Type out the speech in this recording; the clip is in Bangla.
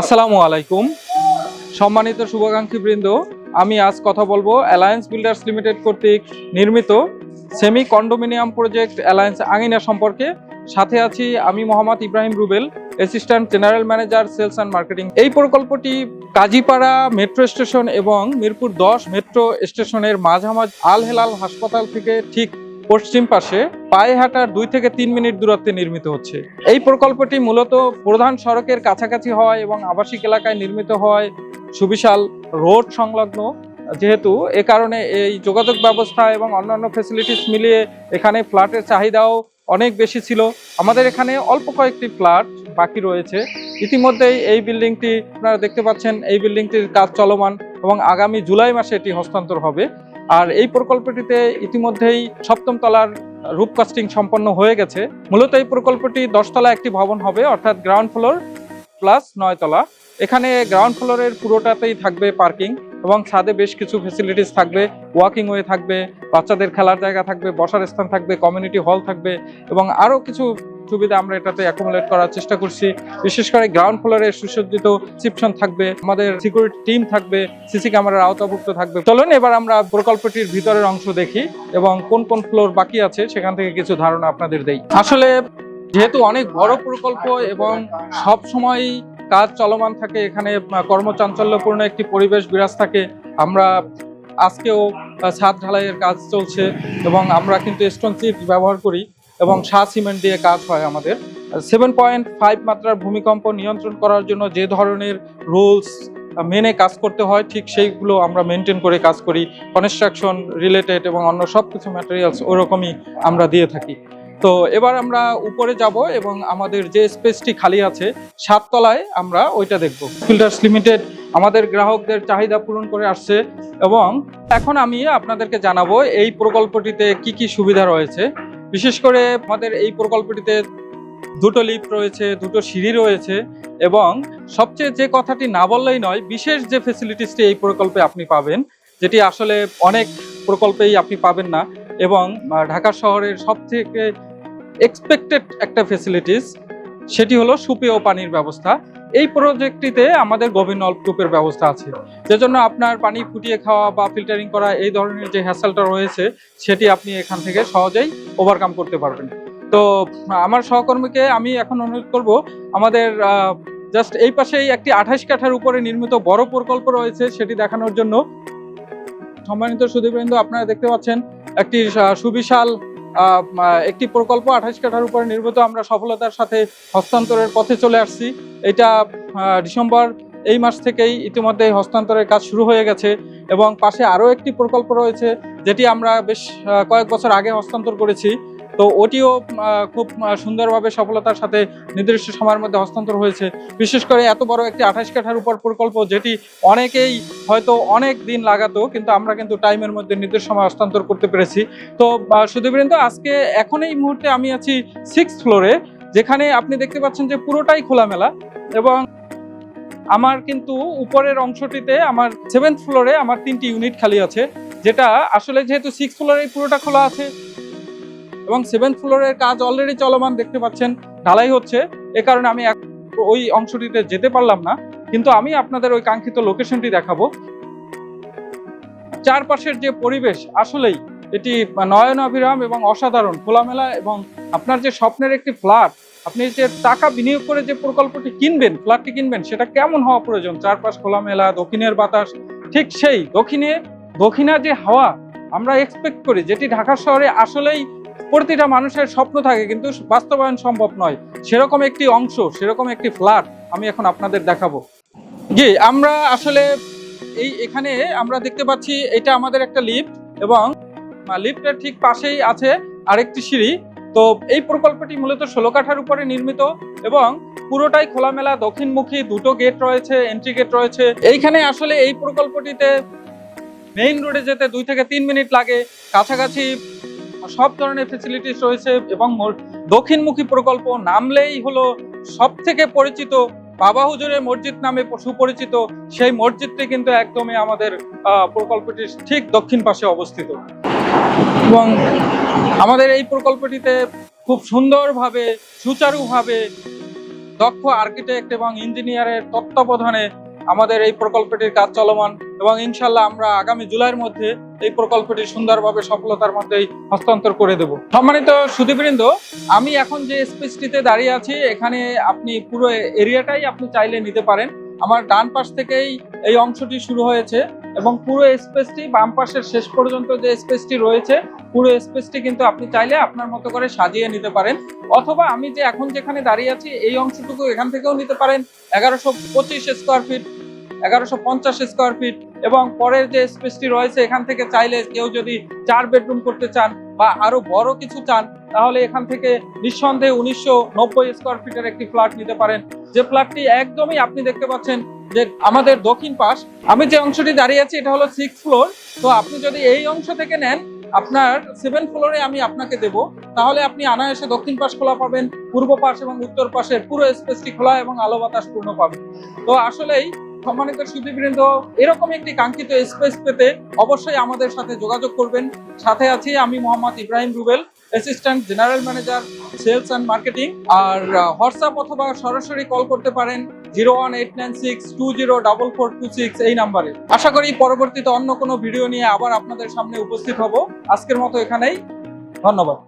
আসসালামু আলাইকুম। সম্মানিত শুভাকাঙ্ক্ষী বৃন্দ, আমি আজ কথা বলব অ্যালায়েন্স বিল্ডার্স লিমিটেড কর্তৃক নির্মিত সেমি কন্ডোমিনিয়াম প্রজেক্ট অ্যালায়েন্স আঙিনা সম্পর্কে। সাথে আছি আমি Mohammad Ibrahim Rubel assistant general manager sales and marketing এই প্রকল্পটি কাজীপাড়া মেট্রো স্টেশন এবং মিরপুর দশ মেট্রো স্টেশনের মাঝামাঝ আল হেলাল হাসপাতাল থেকে ঠিক পশ্চিম পাশে পায়ে হাঁটার দুই থেকে তিন মিনিট দূরত্বে নির্মিত হচ্ছে। এই প্রকল্পটি মূলত প্রধান সড়কের কাছাকাছি হয় এবং আবাসিক এলাকায় নির্মিত হয়। সুবিশাল রোড সংলগ্ন। যেহেতু এ কারণে এই যোগাযোগ ব্যবস্থা এবং অন্যান্য ফেসিলিটিস মিলিয়ে এখানে ফ্ল্যাটের চাহিদাও অনেক বেশি ছিল। আমাদের এখানে অল্প কয়েকটি ফ্ল্যাট বাকি রয়েছে। ইতিমধ্যেই এই বিল্ডিংটি, আপনারা দেখতে পাচ্ছেন, এই বিল্ডিংটির কাজ চলমান এবং আগামী জুলাই মাসে এটি হস্তান্তর হবে। আর এই প্রকল্পটিতে ইতিমধ্যেই সপ্তম তলার রূপকাস্টিং সম্পন্ন হয়ে গেছে। মূলত এই প্রকল্পটি দশতলা একটি ভবন হবে, অর্থাৎ গ্রাউন্ড ফ্লোর প্লাস নয়তলা এখানে গ্রাউন্ড ফ্লোরের পুরোটাতেই থাকবে পার্কিং এবং ছাদে বেশ কিছু ফেসিলিটিস থাকবে ওয়াকিং ওয়ে থাকবে, বাচ্চাদের খেলার জায়গা থাকবে, বসার স্থান থাকবে কমিউনিটি হল থাকবে এবং আরও কিছু সুবিধা আমরা এটাতে অ্যাকোমোলেট করার চেষ্টা করছি। বিশেষ করে গ্রাউন্ড ফ্লোরে সুসজ্জিত রিসিপশন থাকবে, আমাদের সিকিউরিটি টিম থাকবে সিসি ক্যামেরার আওতাভুক্ত থাকবে। চলুন, এবার আমরা প্রকল্পটির ভিতরের অংশ দেখি এবং কোন কোন ফ্লোর বাকি আছে, সেখান থেকে কিছু ধারণা আপনাদের দেই। আসলে, যেহেতু অনেক বড় প্রকল্প এবং সব সময় কাজ চলমান থাকে, এখানে কর্মচাঞ্চল্যপূর্ণ একটি পরিবেশ বিরাজ থাকে, আমরা আজকেও ছাদ ঢালাইয়ের কাজ চলছে এবং আমরা কিন্তু স্টোন চিপ ব্যবহার করি। এবং শাহ সিমেন্ট দিয়ে কাজ হয় আমাদের। সেভেন পয়েন্ট ফাইভ মাত্রার ভূমিকম্প নিয়ন্ত্রণ করার জন্য যে ধরনের রুলস মেনে কাজ করতে হয়, ঠিক সেইগুলো আমরা মেনটেন করে কাজ করি। কনস্ট্রাকশন রিলেটেড এবং অন্য সব কিছু ম্যাটেরিয়ালস ওরকমই আমরা দিয়ে থাকি। তো এবার আমরা উপরে যাব এবং আমাদের যে স্পেসটি খালি আছে, সাততলায় আমরা ওইটা দেখব। ফিল্টার্স লিমিটেড আমাদের গ্রাহকদের চাহিদা পূরণ করে আসছে এবং এখন আমি আপনাদেরকে জানাব এই প্রকল্পটিতে কি কি সুবিধা রয়েছে। বিশেষ করে আমাদের এই প্রকল্পটিতে দুটো লিফট রয়েছে, দুটো সিঁড়ি রয়েছে এবং সবচেয়ে যে কথাটি না বললেই নয়, বিশেষ যে ফেসিলিটিসটি এই প্রকল্পে আপনি পাবেন, যেটি আসলে অনেক প্রকল্পেই আপনি পাবেন না এবং ঢাকা শহরের সবথেকে এক্সপেক্টেড একটা ফেসিলিটিস সেটি হলো সুপেয় পানির ব্যবস্থা। এই প্রজেক্টটিতে আমাদের গভীর নলকূপের ব্যবস্থা আছে। যেজন্য আপনার পানি ফুটিয়ে খাওয়া বা ফিল্টারিং করা এই ধরনের যে হ্যাসেলটা রয়েছে, সেটি আপনি এখান থেকে সহজেই ওভারকাম করতে পারবেন। তো, আমার সহকর্মীকে আমি এখন অনুরোধ করব, আমাদের জাস্ট এই পাশেই একটি আঠাশ কাঠার উপরে নির্মিত বড় প্রকল্প রয়েছে, সেটি দেখানোর জন্য। সম্মানিত সুদীপবৃন্দ আপনারা দেখতে পাচ্ছেন, একটি সুবিশাল একটি প্রকল্প আঠাশ কাঠার উপরে নির্মিত। আমরা সফলতার সাথে হস্তান্তরের পথে চলে আসছি। এটা ডিসেম্বর এই মাস থেকেই ইতিমধ্যে হস্তান্তরের কাজ শুরু হয়ে গেছে এবং পাশে আরও একটি প্রকল্প রয়েছে যেটি আমরা বেশ কয়েক বছর আগে হস্তান্তর করেছি। তো ওটিও খুব সুন্দরভাবে সফলতার সাথে নির্দিষ্ট সময়ের মধ্যে হস্তান্তর হয়েছে। বিশেষ করে এত বড় একটি আঠাশ কাঠার উপর প্রকল্প যেটি অনেকেই হয়তো অনেক দিন লাগাতো, কিন্তু আমরা কিন্তু টাইমের মধ্যে নির্দিষ্ট সময় হস্তান্তর করতে পেরেছি। তো সুদীবৃন্দ আজকে এখন এই মুহূর্তে আমি আছি সিক্স ফ্লোরে যেখানে আপনি দেখতে পাচ্ছেন যে পুরোটাই খোলামেলা এবং আমার কিন্তু উপরের অংশটিতে আমার সেভেন্থ ফ্লোরে আমার তিনটি ইউনিট খালি আছে, যেটা আসলে যেহেতু সিক্স ফ্লোরে পুরোটা খোলা আছে এবং সেভেন্থ ফ্লোরের কাজ অলরেডি চলমান, দেখতে পাচ্ছেন, ঢালাই হচ্ছে। এ কারণে আমি ওই অংশটিতে যেতে পারলাম না, কিন্তু আমি আপনাদের ওই কাঙ্ক্ষিত লোকেশনটি দেখাবো। চারপাশের যে পরিবেশ, আসলেই এটি নয়ন নয়নাভিরাম এবং অসাধারণ, খোলামেলা এবং আপনার যে স্বপ্নের একটি ফ্ল্যাট, আপনি যে টাকা বিনিয়োগ করে যে প্রকল্পটি কিনবেন, ফ্ল্যাটটি কিনবেন, সেটা কেমন হওয়া প্রয়োজন? চারপাশ খোলামেলা, দক্ষিণের বাতাস, ঠিক সেই দক্ষিণে, দক্ষিণা যে হাওয়া, আমরা এক্সপেক্ট করি, যেটি ঢাকা শহরে আসলেই প্রতিটা মানুষের স্বপ্ন থাকে, কিন্তু বাস্তবায়ন সম্ভব নয়। সেরকম একটি অংশ, সেরকম একটি ফ্ল্যাট আমি এখন আপনাদের দেখাবো। জি, আমরা আসলে এই এখানে আমরা দেখতে পাচ্ছি, এটা আমাদের একটা লিফট এবং লিফটের ঠিক পাশেই আছে আরেকটি সিঁড়ি। তো এই প্রকল্পটি মূলত ষোলো কাঠার উপরে নির্মিত এবং পুরোটাই খোলামেলা দক্ষিণমুখী দুটো গেট রয়েছে এন্ট্রি গেট রয়েছে। এইখানে আসলে এই প্রকল্পটিতে মেইন রোডে যেতে দুই থেকে তিন মিনিট লাগে। কাছাকাছি সব ধরনের ফেসিলিটিস রয়েছে এবং দক্ষিণমুখী প্রকল্প নামলেই হলো সব থেকে পরিচিত, বাবা হুজুরের মসজিদ নামে সুপরিচিত। সেই মসজিদটি কিন্তু একদমই আমাদের প্রকল্পটির ঠিক দক্ষিণ পাশে অবস্থিত। এবং আমাদের এই প্রকল্পটিতে খুব সুন্দরভাবে, সুচারুভাবে দক্ষ আর্কিটেক্ট এবং ইঞ্জিনিয়ারের তত্ত্বাবধানে আমাদের এই প্রকল্পটির কাজ চলমান এবং ইনশাল্লাহ আমরা আগামী জুলাইয়ের মধ্যে এই প্রকল্পটি সুন্দরভাবে সফলতার মধ্যেই হস্তান্তর করে দেব। সম্মানিত সুদীবৃন্দ আমি এখন যে স্পেসটিতে দাঁড়িয়ে আছি, এখানে আপনি পুরো এরিয়াটাই আপনি চাইলে নিতে পারেন। আমার ডান পাশ থেকেই এই অংশটি শুরু হয়েছে এবং পুরো স্পেসটি বাম পাশের শেষ পর্যন্ত যে স্পেসটি রয়েছে, পুরো স্পেসটি কিন্তু আপনি চাইলে আপনার মতো করে সাজিয়ে নিতে পারেন। অথবা আমি যে এখন যেখানে দাঁড়িয়ে আছি, এই অংশটুকু এখান থেকেও নিতে পারেন। এগারোশো পঁচিশ স্কোয়ার ফিট এগারোশো পঞ্চাশ স্কোয়ার ফিট এবং পরের যে স্পেসটি রয়েছে, এখান থেকে চাইলে কেউ যদি চার বেডরুম করতে চান বা আরও বড় কিছু চান তাহলে এখান থেকে নিঃসন্দেহে উনিশশো নব্বই স্কোয়ার ফিটের একটি ফ্ল্যাট নিতে পারেন। যে ফ্ল্যাটটি একদমই আপনি দেখতে পাচ্ছেন যে আমাদের দক্ষিণ পাশ। আমি যে অংশটি দাঁড়িয়ে আছি, এটা হলো সিক্স ফ্লোর তো আপনি যদি এই অংশ থেকে নেন, আপনার সেভেন ফ্লোরে আমি আপনাকে দেব। তাহলে আপনি আনায়াসে দক্ষিণ পাশ খোলা পাবেন, পূর্ব পাশ এবং উত্তর পাশের পুরো স্পেসটি খোলা এবং আলো বাতাস পূর্ণ পাবেন তো আসলেই সম্মানিত সুদীবৃন্দ এরকম একটি কাঙ্ক্ষিত স্পেস পেতে অবশ্যই আমাদের সাথে যোগাযোগ করবেন। সাথে আছি আমি Mohammad Ibrahim Rubel. Assistant general manager sales and marketing R WhatsApp অথবা সরাসরি কল করতে পারেন zero one eight nine six two zero double four two six এই নাম্বারে। আশা করি পরবর্তীতে অন্য কোনো ভিডিও নিয়ে আবার আপনাদের সামনে উপস্থিত হব। আজকের মতো এখানেই। ধন্যবাদ।